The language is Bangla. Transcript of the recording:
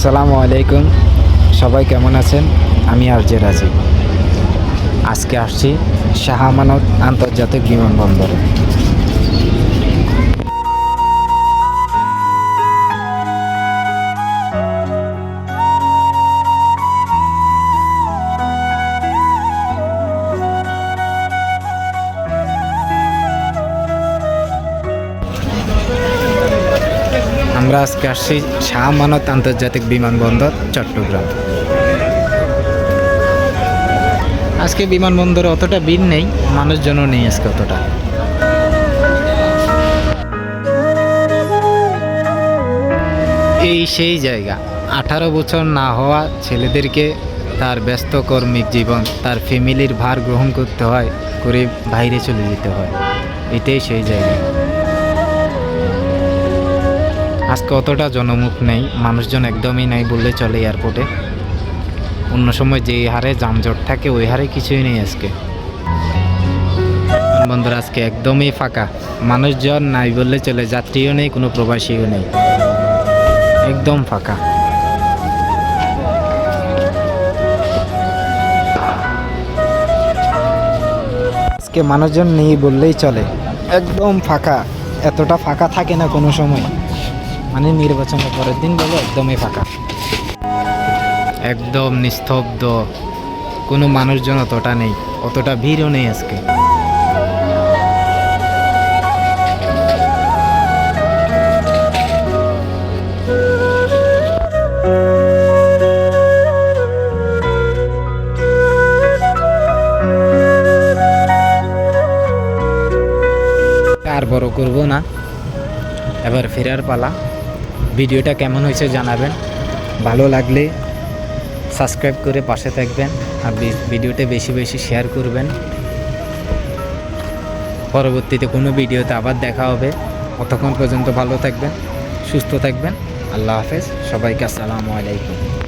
আসসালামু আলাইকুম। সবাই কেমন আছেন? আমি আরজে রাজি আজকে আসছি শাহামানত আন্তর্জাতিক বিমানবন্দরে। আমরা আজকে আসছি শাহ মানত আন্তর্জাতিক বিমানবন্দর চট্টগ্রাম। আজকে বিমানবন্দরে অতটা ভিড় নেই, মানুষজনও নেই আজকে অতটা। এই সেই জায়গা, আঠারো বছর না হওয়া ছেলেদেরকে তার ব্যস্ত কর্মিক জীবন, তার ফ্যামিলির ভার গ্রহণ করতে হয়, করে বাইরে চলে যেতে হয়। এটাই সেই জায়গা। আজকে অতটা জনমুখ নেই, মানুষজন একদমই নাই বললে চলে এয়ারপোর্টে। অন্য সময় যেই হারে যানজট থাকে, ওই হারে কিছুই নেই আজকে। বন্ধুরা, আজকে একদমই ফাঁকা। মানুষজন নাই বললে চলে, যাত্রীও নেই, কোনো প্রবাসীও নেই। একদম ফাঁকা। আজকে মানুষজন নেই বললেই চলে। একদম ফাঁকা। এতটা ফাঁকা থাকে না কোনো সময়। মানে নির্বাচনের পরের দিন বলে একদমই ফাঁকা। একদম নিস্তব্ধ। কোনো মানুষজন অতটা নেই অতটা ভিড়ও নেই আজকে। আর বড় করব না। এবার ফেরার পালা। ভিডিওটা কেমন হয়েছে জানাবেন। ভালো লাগলে সাবস্ক্রাইব করে পাশে থাকবেন আর ভিডিওটা বেশি বেশি শেয়ার করবেন। পরবর্তীতে কোনো ভিডিওতে আবার দেখা হবে। অতক্ষণ পর্যন্ত ভালো থাকবেন, সুস্থ থাকবেন। আল্লাহ হাফেজ, সবাইকে আসসালামু আলাইকুম।